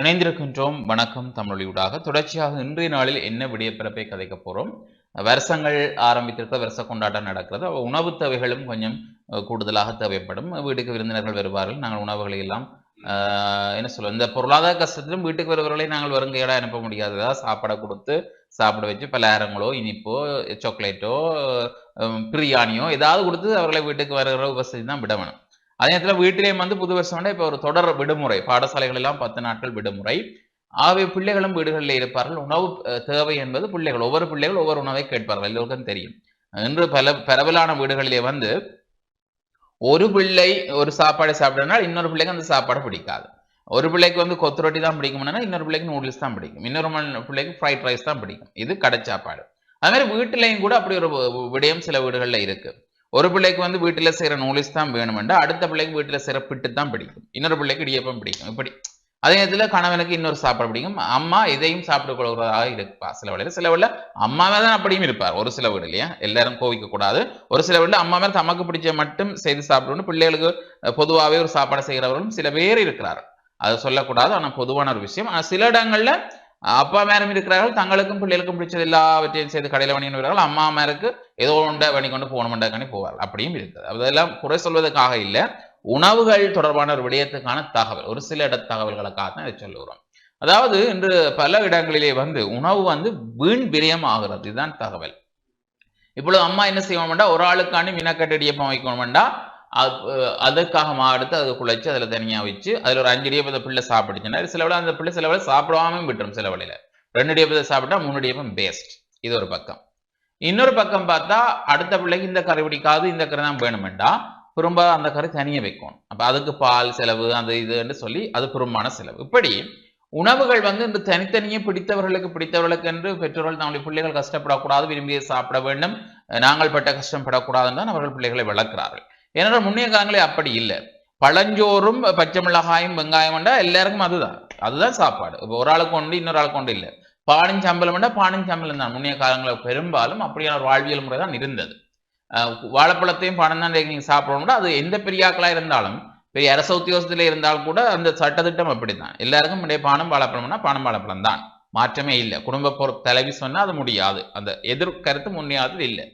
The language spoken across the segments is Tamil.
இணைந்திருக்கின்றோம். வணக்கம் தமிழொலியூடாக. தொடர்ச்சியாக இன்றைய நாளில் என்ன விடியப்பிறப்பை கதைக்க போகிறோம் வருஷங்கள் ஆரம்பித்திருக்க வருஷ கொண்டாட்டம் நடக்கிறது. உணவு தேவைகளும் கொஞ்சம் கூடுதலாக தேவைப்படும். வீட்டுக்கு விருந்தினர்கள் வருவார்கள். நாங்கள் உணவுகளை எல்லாம் என்ன சொல்லுவோம் இந்த பொருளாதார கஷ்டத்திலும் வீட்டுக்கு வருபவர்களை நாங்கள் வருங்கையோட அனுப்ப முடியாது. ஏதாவது சாப்பாடை கொடுத்து சாப்பிட வச்சு பலகாரங்களோ இனிப்போ சாக்லேட்டோ பிரியாணியோ ஏதாவது கொடுத்து அவர்களை வீட்டுக்கு வருகிற வசதி தான் விட வேணும் அதே நேரத்தில் வீட்டிலேயும் வந்து புது வருஷம் இப்போ ஒரு தொடர் விடுமுறை பாடசாலைகள் எல்லாம் பத்து நாட்கள் விடுமுறை. ஆகவே பிள்ளைகளும் வீடுகளில் இருப்பார்கள். உணவு தேவை என்பது பிள்ளைகள் ஒவ்வொரு பிள்ளைகள் ஒவ்வொரு உணவை கேட்பார்கள். எல்லோருக்கும் தெரியும். இன்று பல பரவலான வீடுகளிலே வந்து ஒரு பிள்ளை ஒரு சாப்பாடு சாப்பிடனால் இன்னொரு பிள்ளைக்கு அந்த சாப்பாடு பிடிக்காது. ஒரு பிள்ளைக்கு வந்து கொத்து ரொட்டி தான் பிடிக்கும்னா இன்னொரு பிள்ளைக்கு நூடுல்ஸ் தான் பிடிக்கும். இன்னொரு பிள்ளைக்கு ஃப்ரைட் ரைஸ் தான் பிடிக்கும். இது கடை சாப்பாடு. அது மாதிரி வீட்டிலையும் கூட அப்படி ஒரு விடயம் சில வீடுகளில் இருக்கு. ஒரு பிள்ளைக்கு வந்து வீட்டில் செய்கிற நூலிஸ் தான் வேணுமெண்டா அடுத்த பிள்ளைக்கு வீட்டில் செய்கிற பிட்டு தான் பிடிக்கும். இன்னொரு பிள்ளைக்கு இடியப்பம் பிடிக்கும். இப்படி அதே நேரத்தில் கணவனுக்கு இன்னொரு சாப்பாடு பிடிக்கும். அம்மா இதையும் சாப்பிட்டு கொள்வதாக இருப்பா. சில வேளையில் சில வேளையில் அம்மாவே தான் அப்படியும் இருப்பார் ஒரு சில வீடு இல்லையா? எல்லாரும் கோவிக்க கூடாது. ஒரு சில வீடு அம்மா மேலே தமக்கு பிடிச்ச மட்டும் செய்து சாப்பிடணும் பிள்ளைகளுக்கு பொதுவாகவே ஒரு சாப்பாடு செய்கிறவர்களும் சில பேர் இருக்கிறார்கள். அது சொல்லக்கூடாது. ஆனால் பொதுவான ஒரு விஷயம். ஆனால் சில இடங்களில் அப்பா மேலும் இருக்கிறார்கள் தங்களுக்கும் பிள்ளைகளுக்கும் பிடிச்சது எல்லாவற்றையும் செய்து கடையில் வணிகம் வருவார்கள் அம்மா மேருக்கு ஏதோ ஒன்றை வணி கொண்டு போகணுமெண்டாக்கணி போவார்கள். அப்படியும் இருக்குது அதெல்லாம் குறை சொல்வதற்காக இல்லை. உணவுகள் தொடர்பான ஒரு விடயத்துக்கான தகவல் ஒரு சில இட தகவல்களுக்காக தான் இதை சொல்லுகிறோம் அதாவது இன்று பல இடங்களிலே வந்து உணவு வந்து வீண் விரயம் ஆகிறது. இதுதான் தகவல். இப்பொழுது அம்மா என்ன செய்வோம்டா ஒரு ஆளுக்காண்டி மினக்கட்டு வைக்கணும்டா அது அதுக்காக மாடுத்து அதை குழைச்சு அதில் தனியாக வச்சு அதில் ஒரு அஞ்சு இடியப்பத்தை பிள்ளை சாப்பிடுச்சுன்னா சில அந்த பிள்ளை சிலவில் சாப்பிடாமல் சாப்பிடாம விட்டுரும் சில வழியில் ரெண்டு இடியப்பத்தை சாப்பிட்டா மூணு இடியப்பம் பேஸ்ட் இது ஒரு பக்கம். இன்னொரு பக்கம் பார்த்தா அடுத்த பிள்ளைக்கு இந்த கறி பிடிக்காது இந்த கறி தான் வேணுமெண்டா திரும்ப அந்த கறி தனியாக வைக்கணும். அப்போ அதுக்கு பால் செலவு அந்த இதுன்னு சொல்லி அது பெருமான செலவு. இப்படி உணவுகள் வந்து இந்த தனித்தனியே பிடித்தவர்களுக்கு பிடித்தவர்களுக்கு என்று பெற்றோர்கள் தங்களுடைய பிள்ளைகள் கஷ்டப்படக்கூடாது விரும்பிய சாப்பிட வேண்டும். நாங்கள் பட்ட கஷ்டம் படக்கூடாதுன்னு தான் அவர்கள் பிள்ளைகளை வளர்க்கிறார்கள். ஏனென்றால் முன்னைய காலங்களே அப்படி இல்லை. பழஞ்சோறும் பச்சை மிளகாயும் வெங்காயம் வேண்டா எல்லாருக்கும் அதுதான். அதுதான் சாப்பாடு. இப்போ ஒரு ஆளுக்கு ஒன்று இன்னொரு ஆளுக்கு ஒன்று இல்லை. பானின் சம்பளம் வேண்டா பானின் சம்பளம் தான். முன்னைய காலங்களில் பெரும்பாலும் அப்படியான ஒரு வாழ்வியல் முறை தான் இருந்தது. வாழைப்பழத்தையும் பணம் தான் நீங்கள் சாப்பிடணும்னா அது எந்த பெரியாக்களாக இருந்தாலும் பெரிய அரச உத்தியோகத்தில் இருந்தால் கூட அந்த சட்டத்திட்டம் அப்படித்தான். எல்லாருக்கும் இடையே பானம் வாழைப்பழம்னா பானம் வாழைப்பழம் தான். மாற்றமே இல்லை. குடும்ப பொறு தலைவி சொன்னால் அது முடியாது. அந்த எதிர்கருத்து முன்னையாவது இல்லை.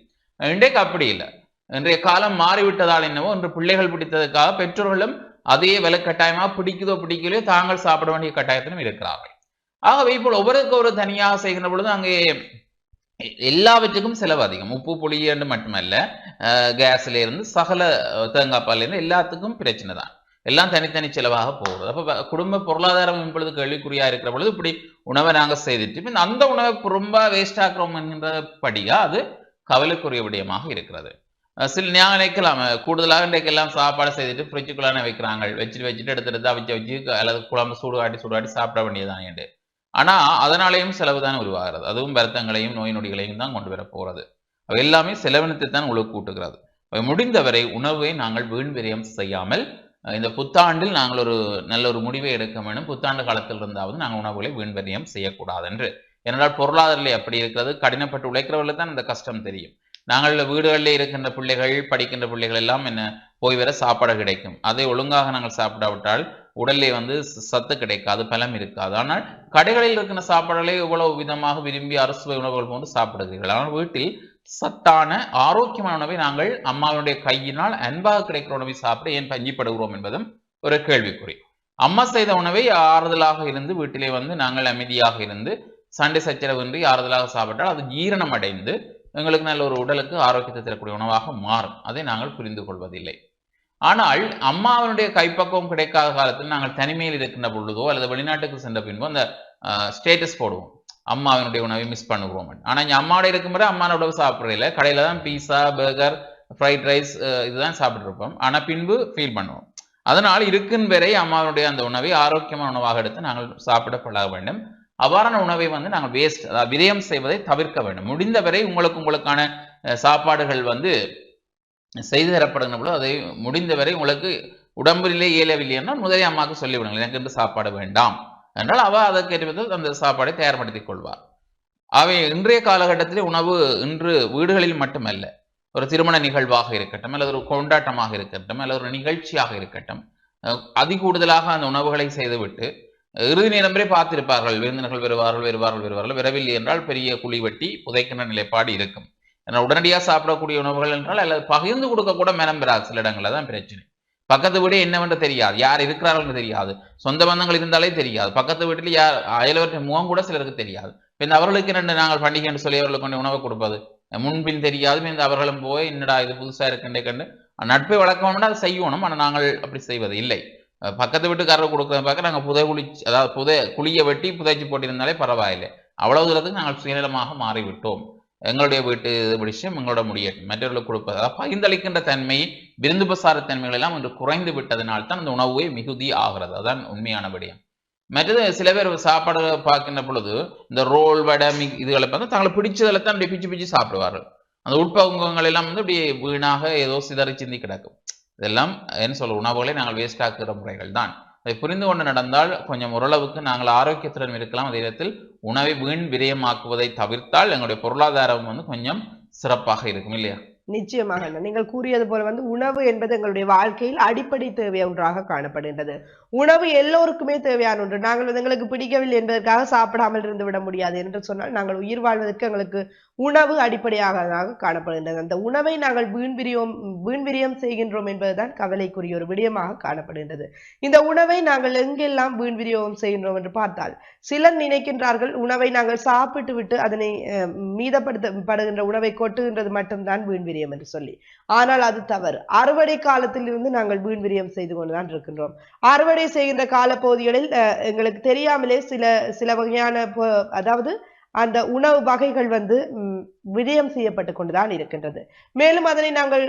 இன்றைக்கு அப்படி இல்லை. இன்றைய காலம் மாறிவிட்டதால் என்னவோ இன்று பிள்ளைகள் பிடித்ததுக்காக பெற்றோர்களும் அதே விலக்கட்டாயமாக பிடிக்குதோ பிடிக்கலையோ தாங்கள் சாப்பிட வேண்டிய கட்டாயத்திலும் இருக்கிறார்கள். ஆகவே இப்போ ஒவ்வொருக்கு ஒரு தனியாக செய்கின்ற பொழுது அங்கே எல்லாவற்றுக்கும் செலவு அதிகம். உப்பு புளி மட்டுமல்ல கேஸ்ல இருந்து சகல அஹ், தேங்காய் இருந்து எல்லாத்துக்கும் பிரச்சனை தான். எல்லாம் தனித்தனி செலவாக போகுது. அப்ப குடும்ப பொருளாதாரம் இப்பொழுது கேள்விக்குறியா இருக்கிற பொழுது இப்படி உணவை நாங்க செய்துட்டு அந்த உணவை ரொம்ப வேஸ்ட் ஆக்குறோம் என்கின்ற படியா அது கவலைக்குரிய விடயமாக இருக்கிறது. சில ஞாபகம் நினைக்கலாம் கூடுதலாக இன்றைக்கெல்லாம் சாப்பாடு செய்துட்டு ஃப்ரிட்ஜுக்குள்ளான வைக்கிறாங்க. வச்சுட்டு வச்சுட்டு எடுத்து எடுத்து வச்சு வச்சு அல்லது குழம்பு சூடுகாட்டி சூடாட்டி சாப்பிட வேண்டியதுதான் என்று ஆனால் அதனாலேயும் செலவு தான் உருவாகிறது. அதுவும் வருத்தங்களையும் நோய் நொடிகளையும் தான் கொண்டு வர போகிறது. அவை எல்லாமே செலவினத்தை தான் உங்களுக்கு கூட்டுகிறது. முடிந்தவரை உணவை நாங்கள் வீண் விரயம் செய்யாமல் இந்த புத்தாண்டில் நாங்கள் ஒரு நல்ல ஒரு முடிவை எடுக்க வேண்டும். புத்தாண்டு காலத்தில் இருந்தாவது நாங்கள் உணவுகளை வீண் விரயம் செய்யக்கூடாது என்று. ஏனென்றால் பொருளாதாரத்தில் எப்படி இருக்கிறது. கடினப்பட்டு உழைக்கிறவர்களுக்கு தான் இந்த கஷ்டம் தெரியும். நாங்கள் வீடுகளில் இருக்கின்ற பிள்ளைகள் படிக்கின்ற பிள்ளைகள் எல்லாம் என்ன போய் வர சாப்பாடு கிடைக்கும். அதை ஒழுங்காக நாங்கள் சாப்பிடாவிட்டால் உடல்லே வந்து சத்து கிடைக்காது பலம் இருக்காது. ஆனால் கடைகளில் இருக்கிற சாப்பாடுகளை இவ்வளவு விதமாக விரும்பி அரசு உணவுகள் போன்று சாப்பிடுகிறீர்கள்? ஆனால் வீட்டில் சத்தான ஆரோக்கியமான உணவை நாங்கள் அம்மாவுடைய கையினால் அன்பாக கிடைக்கிற உணவை சாப்பிட ஏன் பஞ்சிப்படுகிறோம் என்பதும் ஒரு கேள்விக்குறி. அம்மா செய்த உணவை ஆறுதலாக இருந்து வீட்டிலே வந்து நாங்கள் அமைதியாக இருந்து சண்டை சச்சரவின்றி ஆறுதலாக சாப்பிட்டால் அது ஜீரணம் அடைந்து எங்களுக்கு நல்ல ஒரு உடலுக்கு ஆரோக்கியத்தை தரக்கூடிய உணவாக மாறும். அதை நாங்கள் புரிந்து கொள்வதில்லை. ஆனால் அம்மாவினுடைய கைப்பக்குவம் கிடைக்காத காலத்தில் நாங்கள் தனிமையில் இருக்கின்ற பொழுதோ அல்லது வெளிநாட்டுக்கு சென்ற பின்போ அந்த ஸ்டேட்டஸ் போடுவோம். அம்மாவினுடைய உணவை மிஸ் பண்ணுகிறோம் ஆனால் இங்கே அம்மாவோட இருக்கும்போது அம்மாவோட உணவு சாப்பிட்றதில்ல கடையில் தான் பீஸா பர்கர் ஃப்ரைட் ரைஸ் இதுதான் சாப்பிட்ருப்போம் ஆனால் பின்பு ஃபீல் பண்ணுவோம். அதனால் இருக்கும் வரை அம்மாவினுடைய அந்த உணவை ஆரோக்கியமான உணவாக எடுத்து நாங்கள் சாப்பிட பழக வேண்டும். அவ்வாறான உணவை வந்து நாங்கள் வேஸ்ட் அதாவது விரயம் செய்வதை தவிர்க்க வேண்டும். முடிந்தவரை உங்களுக்கு உங்களுக்கான சாப்பாடுகள் வந்து செய்து தரப்படுகிற பொழுது அதை முடிந்தவரை உங்களுக்கு உடம்பிலே இயலவில்லைன்னா முதலே அம்மாவுக்கு சொல்லிவிடுங்கள். எனக்கு இந்த சாப்பாடு வேண்டாம் என்றால் அவ அதற்கேற்ற அந்த சாப்பாடை தயார்படுத்திக் கொள்வார். அவை இன்றைய காலகட்டத்திலே உணவு இன்று வீடுகளில் மட்டுமல்ல ஒரு திருமண நிகழ்வாக இருக்கட்டும் அல்லது ஒரு கொண்டாட்டமாக இருக்கட்டும் அல்லது ஒரு நிகழ்ச்சியாக இருக்கட்டும் அதிகூடுதலாக அந்த உணவுகளை செய்துவிட்டு இறுதி நேரம் பார்த்திருப்பார்கள். விருந்தினர்கள் வருவார்கள் வருவார்கள் வருவார்கள். வரவில்லை என்றால் பெரிய குழி வெட்டி புதைக்கின்ற நிலைப்பாடு இருக்கும். ஏன்னா உடனடியாக சாப்பிடக்கூடிய உணவுகள் என்றால் அல்லது பகிர்ந்து கொடுக்க கூட மனம் பெறாது சில இடங்களில். தான் பிரச்சனை. பக்கத்து வீடு என்னவென்று தெரியாது. யார் இருக்கிறார்கள் தெரியாது. சொந்த பந்தங்கள் இருந்தாலே தெரியாது. பக்கத்து வீட்டில் யார் அயலவற்றின் முகம் கூட சிலருக்கு தெரியாது. இந்த அவர்களுக்கு ரெண்டு நாங்கள் பண்டிகை என்று சொல்லி அவர்களுக்கு கொண்டு உணவு கொடுப்பது. முன்பின் தெரியாது. இந்த அவர்களும் போய் என்னடா இது புதுசா இருக்குன்றே கண்டு நட்பை வளர்க்கணும்னா அதை செய்யணும். ஆனால் நாங்கள் அப்படி செய்வது இல்லை பக்கத்து வீட்டுக்காரர் கொடுக்குறத பார்க்க நாங்கள் புதை குளி அதாவது புதை குழியை வெட்டி புதைச்சி போட்டிருந்தாலே பரவாயில்லை. அவ்வளவு தூரத்துக்கு நாங்கள் சுயநலமாக மாறிவிட்டோம். எங்களுடைய வீட்டு விஷயம் எங்களோட முடியட்டும் மற்றவர்களுக்கு கொடுப்பது அதாவது பகிர்ந்தளிக்கின்ற தன்மை விருந்து பிரசார தன்மைகள் எல்லாம் இன்று குறைந்து விட்டதனால் தான் அந்த உணவே மிகுதி ஆகிறது. அதான் உண்மையான விடயம். மற்றது சில பேர் சாப்பாடு பார்க்கின்ற பொழுது இந்த ரோல் வடை மி- இதுகளை பார்த்து தங்களை பிடிச்சதில் தான் அப்படியே பிச்சு பிச்சு சாப்பிடுவார்கள். அந்த உட்பகுங்கள் எல்லாம் வந்து அப்படியே வீணாக ஏதோ சிதறி சிந்தி கிடக்கும். இதெல்லாம் என்ன சொல்ல உணவுகளை நாங்கள் வேஸ்ட் ஆக்குகிற முறைகள் தான். அதை புரிந்து கொண்டு நடந்தால் கொஞ்சம் ஓரளவுக்கு நாங்கள் ஆரோக்கியத்துடன் இருக்கலாம். அதே நேரத்தில் உணவை வீண் விரயமாக்குவதை தவிர்த்தால் எங்களுடைய பொருளாதாரம் வந்து கொஞ்சம் சிறப்பாக இருக்கும் இல்லையா? நிச்சயமாக நீங்கள் கூறியது போல வந்து உணவு என்பது எங்களுடைய வாழ்க்கையில் அடிப்படை தேவை ஒன்றாக காணப்படுகின்றது. உணவு எல்லோருக்குமே தேவையான ஒன்று. நாங்கள் வந்து எங்களுக்கு பிடிக்கவில்லை என்பதற்காக சாப்பிடாமல் இருந்து விட முடியாது என்று சொன்னால் நாங்கள் உயிர் வாழ்வதற்கு எங்களுக்கு உணவு அடிப்படையாக காணப்படுகின்றது. அந்த உணவை நாங்கள் வீண்விரியோம் வீண்விரியம் செய்கின்றோம் என்பதுதான் கவலைக்குரிய ஒரு விடயமாக காணப்படுகின்றது. இந்த உணவை நாங்கள் எங்கெல்லாம் வீண்விரியோகம் செய்கின்றோம் என்று பார்த்தால் சிலர் நினைக்கின்றார்கள் உணவை நாங்கள் சாப்பிட்டு விட்டு அதனை அஹ், மீதப்படுத்தப்படுகின்ற உணவை கொட்டுகின்றது மட்டும்தான் வீண் விரியம் என்று சொல்லி. ஆனால் அது தவறு. அறுவடை காலத்தில் இருந்து நாங்கள் வீண் விரியம் செய்து கொண்டுதான் இருக்கின்றோம். அறுவடை செய்கின்ற காலப்பகுதிகளில் எங்களுக்கு தெரியாமலே சில சில வகையான அதாவது அந்த உணவு வகைகள் வந்து ம், செய்யப்பட்டு கொண்டுதான் இருக்கின்றது. மேலும் அதனை நாங்கள்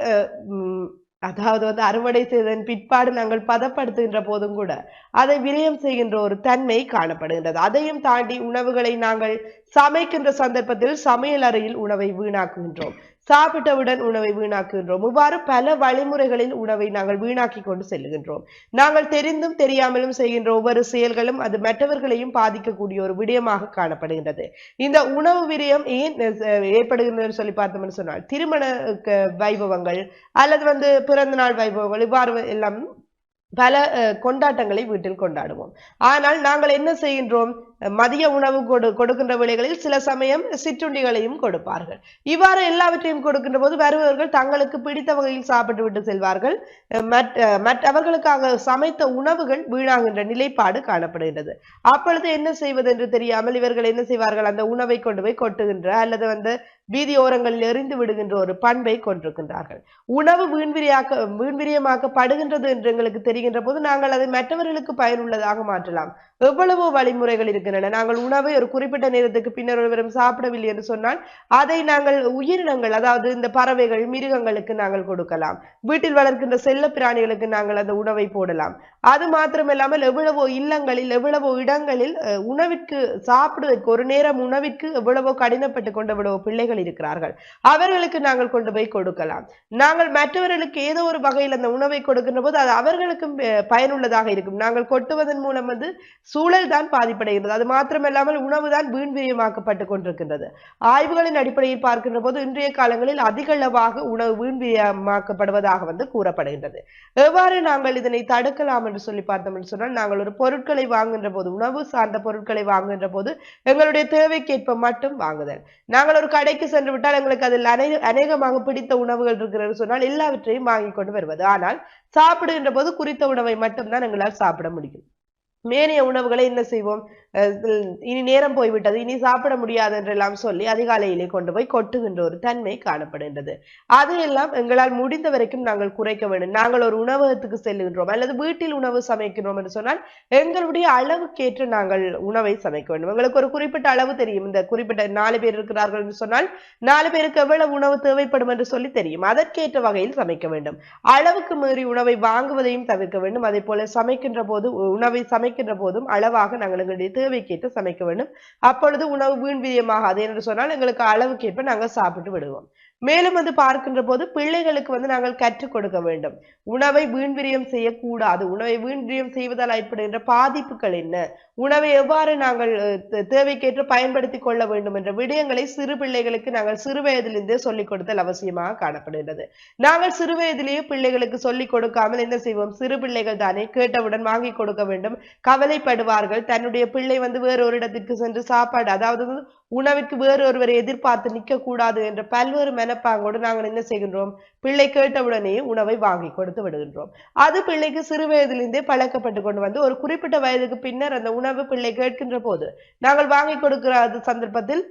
அதாவது வந்து அறுவடை செய்ததன் பிற்பாடு நாங்கள் பதப்படுத்துகின்ற போதும் கூட அதை விரயம் செய்கின்ற ஒரு தன்மை காணப்படுகின்றது. அதையும் தாண்டி உணவுகளை நாங்கள் சமைக்கின்ற சந்தர்ப்பத்தில் சமையல் அறையில் உணவை வீணாக்குகின்றோம். சாப்பிட்டவுடன் உணவை வீணாக்குகின்றோம். இவ்வாறு பல வழிமுறைகளில் உணவை நாங்கள் வீணாக்கி கொண்டு செல்லுகின்றோம் நாங்கள் தெரிந்தும் தெரியாமலும் செய்கின்ற ஒவ்வொரு செயல்களும் அது மற்றவர்களையும் பாதிக்கக்கூடிய ஒரு விடயமாக காணப்படுகின்றது. இந்த உணவு விரயம் ஏன் ஏற்படுகின்றது சொல்லி பார்த்தோம்னு சொன்னால் திருமண வைபவங்கள் அல்லது வந்து பிறந்த நாள் வைபவங்கள் இவ்வாறு எல்லாம் பல கொண்டாட்டங்களை வீட்டில் கொண்டாடுவோம். ஆனால் நாங்கள் என்ன செய்கின்றோம்? மதிய உணவு கொடு கொடுக்கின்ற வேளைகளில் சில சமயம் சிற்றுண்டிகளையும் கொடுப்பார்கள். இவ்வாறு எல்லாவற்றையும் கொடுக்கின்ற போது வருபவர்கள் தங்களுக்கு பிடித்த வகையில் சாப்பிட்டு விட்டு செல்வார்கள். மற்ற மற்றவர்களுக்காக சமைத்த உணவுகள் வீணாகின்ற நிலைப்பாடு காணப்படுகின்றது. அப்பொழுது என்ன செய்வது என்று தெரியாமல் இவர்கள் என்ன செய்வார்கள்? அந்த உணவை கொண்டு போய் கொட்டுகின்ற அல்லது வந்து வீதி ஓரங்களில் எறிந்து விடுகின்ற ஒரு பண்பை கொண்டிருக்கின்றார்கள். உணவு வீண்விரியாக்க வீண்விரியமாக்கப்படுகின்றது என்று எங்களுக்கு தெரிகின்ற போது நாங்கள் அதை மற்றவர்களுக்கு பயனுள்ளதாக மாற்றலாம். எவ்வளவோ வழிமுறைகள் இருக்கின்றன. நாங்கள் உணவை ஒரு குறிப்பிட்ட நேரத்துக்கு பின்னர் ஒருவரும் சாப்பிடவில்லை என்று சொன்னால் அதை நாங்கள் உயிரினங்கள் அதாவது இந்த பறவைகள் மிருகங்களுக்கு நாங்கள் கொடுக்கலாம். வீட்டில் வளர்க்கின்ற செல்ல பிராணிகளுக்கு நாங்கள் அந்த உணவை போடலாம். அது மாத்திரமில்லாமல் எவ்வளவோ இல்லங்களில் எவ்வளவோ இடங்களில் உணவிற்கு சாப்பிடுவதற்கு ஒரு நேரம் உணவிற்கு எவ்வளவோ கடினப்பட்டு கொண்ட எவ்வளவோ பிள்ளைகள் இருக்கிறார்கள். அவர்களுக்கு நாங்கள் கொண்டு போய் கொடுக்கலாம். நாங்கள் மற்றவர்களுக்கு ஏதோ ஒரு வகையில் அந்த உணவை கொடுக்கின்ற போது அது அவர்களுக்கும் மிகவும் பயனுள்ளதாக இருக்கும். நாங்கள் கொட்டுவதன் மூலம் வந்து சூழல் தான் பாதிப்படைகிறது அது மாத்திரமல்லாமல் உணவு தான் வீண் விரயமாக்கப்பட்டு கொண்டிருக்கின்றது. ஆய்வுகளின் அடிப்படையில் பார்க்கின்ற போது இன்றைய காலங்களில் அதிக அளவாக உணவு வீண் விரயமாக்கப்படுவதாக வந்து கூறப்படுகின்றது. எவ்வாறு நாங்கள் இதனை தடுக்கலாம் என்று சொல்லி பார்த்தோம் என்று சொன்னால் நாங்கள் ஒரு பொருட்களை வாங்குகின்ற போது உணவு சார்ந்த பொருட்களை வாங்குகின்ற போது எங்களுடைய தேவைக்கேற்ப மட்டும் வாங்குதல். நாங்கள் ஒரு கடைக்கு சென்று விட்டால் எங்களுக்கு அதில் அநேக அநேகமாக பிடித்த உணவுகள் இருக்கிறது சொன்னால் எல்லாவற்றையும் வாங்கி கொண்டு வருவது. ஆனால் சாப்பிடுகின்ற போது குறித்த உணவை மட்டும்தான் எங்களால் சாப்பிட முடியும். மேனிய உணவுகளை என்ன செய்வோம்? இனி நேரம் போய்விட்டது இனி சாப்பிட முடியாது என்றெல்லாம் சொல்லி அதிகாலையிலே கொண்டு போய் கொட்டுகின்ற ஒரு தன்மை காணப்படுகின்றது. அது எல்லாம் எங்களால் முடிந்த வரைக்கும் நாங்கள் குறைக்க வேண்டும். நாங்கள் ஒரு உணவகத்துக்கு செல்லுகின்றோம் அல்லது வீட்டில் உணவு சமைக்கிறோம் என்று சொன்னால் எங்களுடைய அளவுக்கேற்று நாங்கள் உணவை சமைக்க வேண்டும். எங்களுக்கு ஒரு குறிப்பிட்ட அளவு தெரியும். இந்த குறிப்பிட்ட நாலு பேர் இருக்கிறார்கள் என்று சொன்னால் நாலு பேருக்கு எவ்வளவு உணவு தேவைப்படும் என்று சொல்லி தெரியும். அதற்கேற்ற வகையில் சமைக்க வேண்டும். அளவுக்கு மீறி உணவை வாங்குவதையும் தவிர்க்க வேண்டும். அதே போல சமைக்கின்ற போது உணவை சமைக்கின்ற போதும் அளவாக நாங்கள் எங்களுடைய தேவைக்கேற்று சமைக்க வேண்டும். அப்பொழுது உணவு வீண் வீரியமாகாது என்று சொன்னால் எங்களுக்கு அளவுக்கேற்ப நாங்கள் சாப்பிட்டு விடுவோம். மேலும் வந்து பார்க்கின்ற போது பிள்ளைகளுக்கு வந்து நாங்கள் கற்றுக் கொடுக்க வேண்டும். உணவை வீண்விரியம் செய்யக்கூடாது. உணவை வீண்விரியம் செய்வதால் ஏற்படுகின்ற பாதிப்புகள் என்ன? உணவை எவ்வாறு நாங்கள் தேவைக்கேற்று பயன்படுத்தி கொள்ள வேண்டும் என்ற விடயங்களை சிறு பிள்ளைகளுக்கு நாங்கள் சிறு வயதிலிருந்தே சொல்லிக் கொடுத்தல் அவசியமாக காணப்படுகிறது நாங்கள் சிறு வயதிலேயே பிள்ளைகளுக்கு சொல்லிக் கொடுக்காமல் என்ன செய்வோம்? சிறு பிள்ளைகள் தானே கேட்டவுடன் வாங்கி கொடுக்க வேண்டும். கவலைப்படுவார்கள். தன்னுடைய பிள்ளை வந்து வேறு ஒரு இடத்திற்கு சென்று சாப்பாடு அதாவது வந்து உணவிற்கு வேறு ஒருவரை எதிர்பார்த்து நிற்க கூடாது என்ற பல்வேறு மன மனப்பாங்கோடு நாங்கள் என்ன செய்கின்றோம்? பிள்ளை கேட்டவுடனே உணவை வாங்கி கொடுத்து விடுகின்றோம். அது பிள்ளைக்கு சிறு வயதிலிருந்தே பழக்கப்பட்டு கொண்டு வந்து ஒரு குறிப்பிட்ட வயதுக்கு பின்னர் அந்த உணவு பிள்ளை கேட்கின்ற போது நாங்கள் வாங்கி கொடுக்கிற அது சந்தர்ப்பத்தில்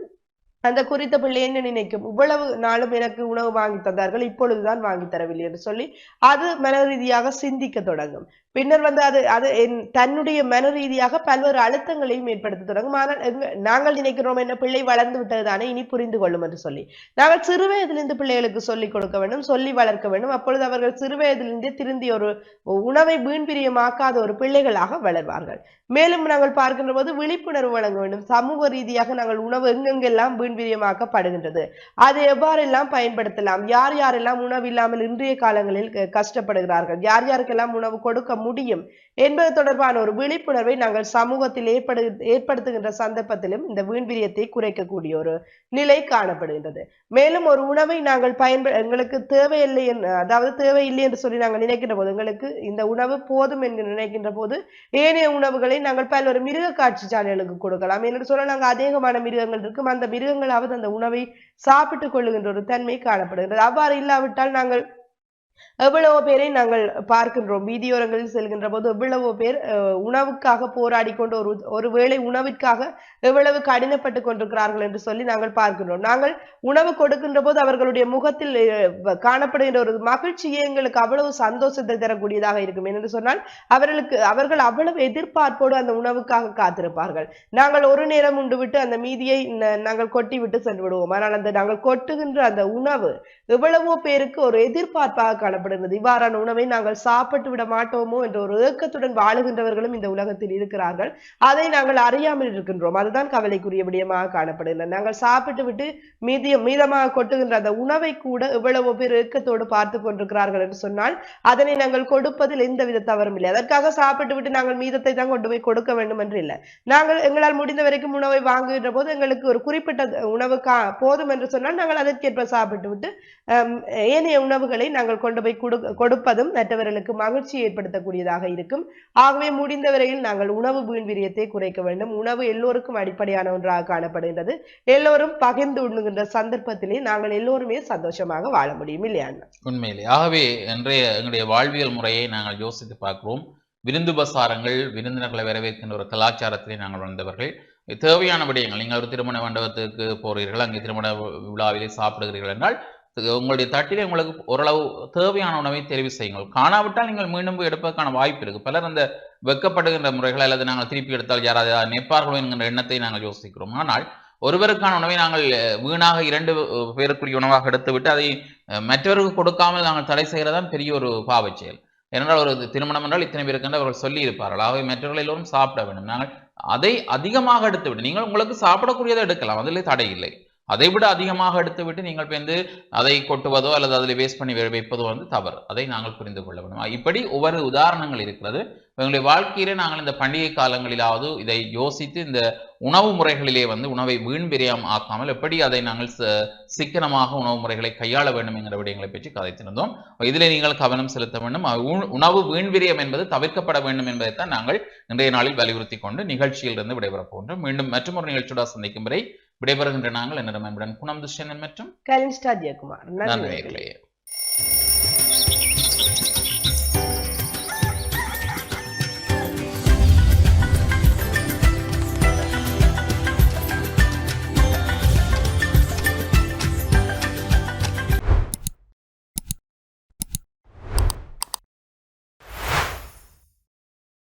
அந்த குறித்த பிள்ளை என்ன நினைக்கும்? இவ்வளவு நாளும் எனக்கு உணவு வாங்கி தந்தார்கள் இப்பொழுதுதான் வாங்கி தரவில்லை என்று சொல்லி அது மன ரீதியாக சிந்திக்க தொடங்கும். பின்னர் வந்து அது அது என்- தன்னுடைய மன ரீதியாக பல்வேறு அழுத்தங்களையும் ஏற்படுத்த தொடங்கும். ஆனால் நாங்கள் நினைக்கிறோம் என்ன பிள்ளை வளர்ந்து விட்டது தானே இனி புரிந்து கொள்ளும் என்று சொல்லி. நாங்கள் சிறு வயதிலிருந்து பிள்ளைகளுக்கு சொல்லிக் கொடுக்க வேண்டும் சொல்லி வளர்க்க வேண்டும். அப்பொழுது அவர்கள் சிறு வயதிலிருந்தே திருந்தி ஒரு உணவை வீண்பிரியமாக்காத ஒரு பிள்ளைகளாக வளர்வார்கள். மேலும் நாங்கள் பார்க்கின்ற போது விழிப்புணர்வு வழங்க வேண்டும். சமூக ரீதியாக நாங்கள் உணவு எங்கெங்கெல்லாம் வீண்பிரியமாக்கப்படுகின்றது அதை எவ்வாறெல்லாம் பயன்படுத்தலாம் யார் யாரெல்லாம் உணவு இல்லாமல் இன்றைய காலங்களில் க- கஷ்டப்படுகிறார்கள் யார் யாருக்கெல்லாம் உணவு கொடுக்க முடியும் என்பது தொடர்பான ஒரு விழிப்புணர்வை நாங்கள் சமூகத்தில் ஏற்படு ஏற்படுத்துகின்ற சந்தர்ப்பத்திலும் இந்த வீண்பிரியத்தை குறைக்கக்கூடிய ஒரு நிலை காணப்படுகின்றது. மேலும் ஒரு உணவை நாங்கள் பயன்ப எங்களுக்கு தேவையில்லை என்று அதாவது தேவையில்லை என்று சொல்லி நாங்கள் நினைக்கின்ற போது எங்களுக்கு இந்த உணவு போதும் என்று நினைக்கின்ற போது ஏனைய உணவுகளை நாங்கள் பல்வேறு மிருக காட்சி சாலைகளுக்கு கொடுக்கலாம். என்று சொல்ல நாங்கள் அதிகமான மிருகங்கள் இருக்கும். அந்த மிருகங்களாவது அந்த உணவை சாப்பிட்டுக் கொள்ளுகின்ற ஒரு தன்மை காணப்படுகின்றது. அவ்வாறு இல்லாவிட்டால் நாங்கள் எவ்வளவோ பேரை நாங்கள் பார்க்கின்றோம். வீதியோரங்களில் செல்கின்ற போது எவ்வளவோ பேர் உணவுக்காக போராடி கொண்டு ஒரு ஒரு வேளை உணவிற்காக எவ்வளவு கடினப்பட்டு கொண்டிருக்கிறார்கள் என்று சொல்லி நாங்கள் பார்க்கின்றோம். நாங்கள் உணவு கொடுக்கின்ற போது அவர்களுடைய முகத்தில் காணப்படுகின்ற ஒரு மகிழ்ச்சியே எங்களுக்கு அவ்வளவு சந்தோஷத்தை தரக்கூடியதாக இருக்கும். என்று சொன்னால் அவர்களுக்கு அவர்கள் அவ்வளவு எதிர்பார்ப்போடு அந்த உணவுக்காக காத்திருப்பார்கள். நாங்கள் ஒரு நேரம் உண்டு விட்டு அந்த மீதியை நாங்கள் கொட்டி விட்டு சென்று விடுவோம். ஆனால் அந்த நாங்கள் கொட்டுகின்ற அந்த உணவு எவ்வளவோ பேருக்கு ஒரு எதிர்பார்ப்பாக காணப்படுகிறது இவ்வாறான உணவை நாங்கள் சாப்பிட்டு விட மாட்டோமோ என்ற ஒரு ஏக்கத்துடன் வாழுகின்றவர்களும் இந்த உலகத்தில் இருக்கிறார்கள். அதை நாங்கள் அறியாமல் இருக்கின்றோம் அதுதான் கவலைக்குரிய விடயமாக காணப்படுகிறது நாங்கள் சாப்பிட்டு விட்டு மீதிய மீதமாக கொட்டுகின்ற அந்த உணவை கூட எவ்வளவோ பேர் ஏக்கத்தோடு பார்த்து கொண்டிருக்கிறார்கள் என்று சொன்னால் அதனை நாங்கள் கொடுப்பதில் எந்தவித தவறும் இல்லை. அதற்காக சாப்பிட்டு விட்டு நாங்கள் மீதத்தை தான் கொண்டு போய் கொடுக்க வேண்டும் என்று இல்லை. நாங்கள் எங்களால் முடிந்த வரைக்கும் உணவை வாங்குகின்ற போது எங்களுக்கு ஒரு குறிப்பிட்ட உணவு கா போதும் என்று சொன்னால் நாங்கள் அதற்கேற்ப சாப்பிட்டு விட்டு ஏனைய உணவுகளை நாங்கள் கொண்டு கொண்டு போய் கொடு கொடுப்பதும் மற்றவர்களுக்கு மகிழ்ச்சி ஏற்படுத்தக்கூடியதாக இருக்கும். ஆகவே முடிந்த வரையில் நாங்கள் உணவு வீண்விரியத்தை குறைக்க வேண்டும். உணவு எல்லோருக்கும் அடிப்படையான ஒன்றாக காணப்படுகின்றது. எல்லோரும் பகிர்ந்து உண்ணுகின்ற சந்தர்ப்பத்திலே நாங்கள் எல்லோருமே சந்தோஷமாக வாழ முடியும் இல்லையா உண்மையிலே. ஆகவே இன்றைய எங்களுடைய வாழ்வியல் முறையை நாங்கள் யோசித்து பார்க்கிறோம். விருந்து பசாரங்கள் விருந்தினர்களை வரவேற்கின்ற ஒரு கலாச்சாரத்திலே நாங்கள் வந்தவர்கள். தேவையான விடயங்கள் நீங்கள் ஒரு திருமண மண்டபத்துக்கு போகிறீர்கள் அங்கே திருமண விழாவிலே சாப்பிடுகிறீர்கள் என்றால் உங்களுடைய தட்டிலே உங்களுக்கு ஓரளவு தேவையான உணவை தெரிவு செய்யுங்கள். காணாவிட்டால் நீங்கள் மீண்டும் போய் எடுப்பதற்கான வாய்ப்பு இருக்குது பலர் அந்த வெட்கப்படுகின்ற முறைகள் அல்லது நாங்கள் திருப்பி எடுத்தால் யாராவது நிற்பார்களோ என்கின்ற எண்ணத்தை நாங்கள் யோசிக்கிறோம். ஆனால் ஒருவருக்கான உணவை நாங்கள் வீணாக இரண்டு பேருக்குரிய உணவாக எடுத்துவிட்டு அதை மற்றவருக்கு கொடுக்காமல் நாங்கள் தடை செய்கிறதான் பெரிய ஒரு பாவச் செயல். ஏனென்றால் ஒரு திருமணம் என்றால் இத்தனை பேருக்கு என்று அவர்கள் சொல்லியிருப்பார்கள். ஆகவே மற்றவர்கள் எல்லோரும் சாப்பிட வேண்டும். நாங்கள் அதை அதிகமாக எடுத்துவிட்டு நீங்கள் உங்களுக்கு சாப்பிடக்கூடியதை எடுக்கலாம். அதில் தடை இல்லை. அதை விட அதிகமாக எடுத்துவிட்டு நீங்கள் வந்து அதை கொட்டுவதோ அல்லது அதில் வேஸ்ட் பண்ணி வைப்பதோ வந்து தவறு. அதை நாங்கள் புரிந்து கொள்ள வேண்டும். இப்படி ஒவ்வொரு உதாரணங்கள் இருக்கிறது. எங்களுடைய வாழ்க்கையிலே நாங்கள் இந்த பண்டிகை காலங்களிலாவது இதை யோசித்து இந்த உணவு முறைகளிலே வந்து உணவை வீண் விரியம் ஆக்காமல் எப்படி அதை நாங்கள் ச- சிக்கனமாக உணவு முறைகளை கையாள வேண்டும் என்கிற விடயங்களை பற்றி கதைத்திருந்தோம். இதில் நீங்கள் கவனம் செலுத்த வேண்டும். உணவு வீண் விரியம் என்பது தவிர்க்கப்பட வேண்டும் என்பதைத்தான் நாங்கள் இன்றைய நாளில் வலியுறுத்தி கொண்டு நிகழ்ச்சியிலிருந்து விடைபெறப் போன்றோம் மீண்டும் மற்றொரு நிகழ்ச்சியோட சந்திக்கும் வரை விடைபெறுகின்ற நாங்கள் என்னிடம் என்புடன் குணம் துஷ்யன் மற்றும் கலின்ஸ்டா ஜெயக்குமார் நன்றி.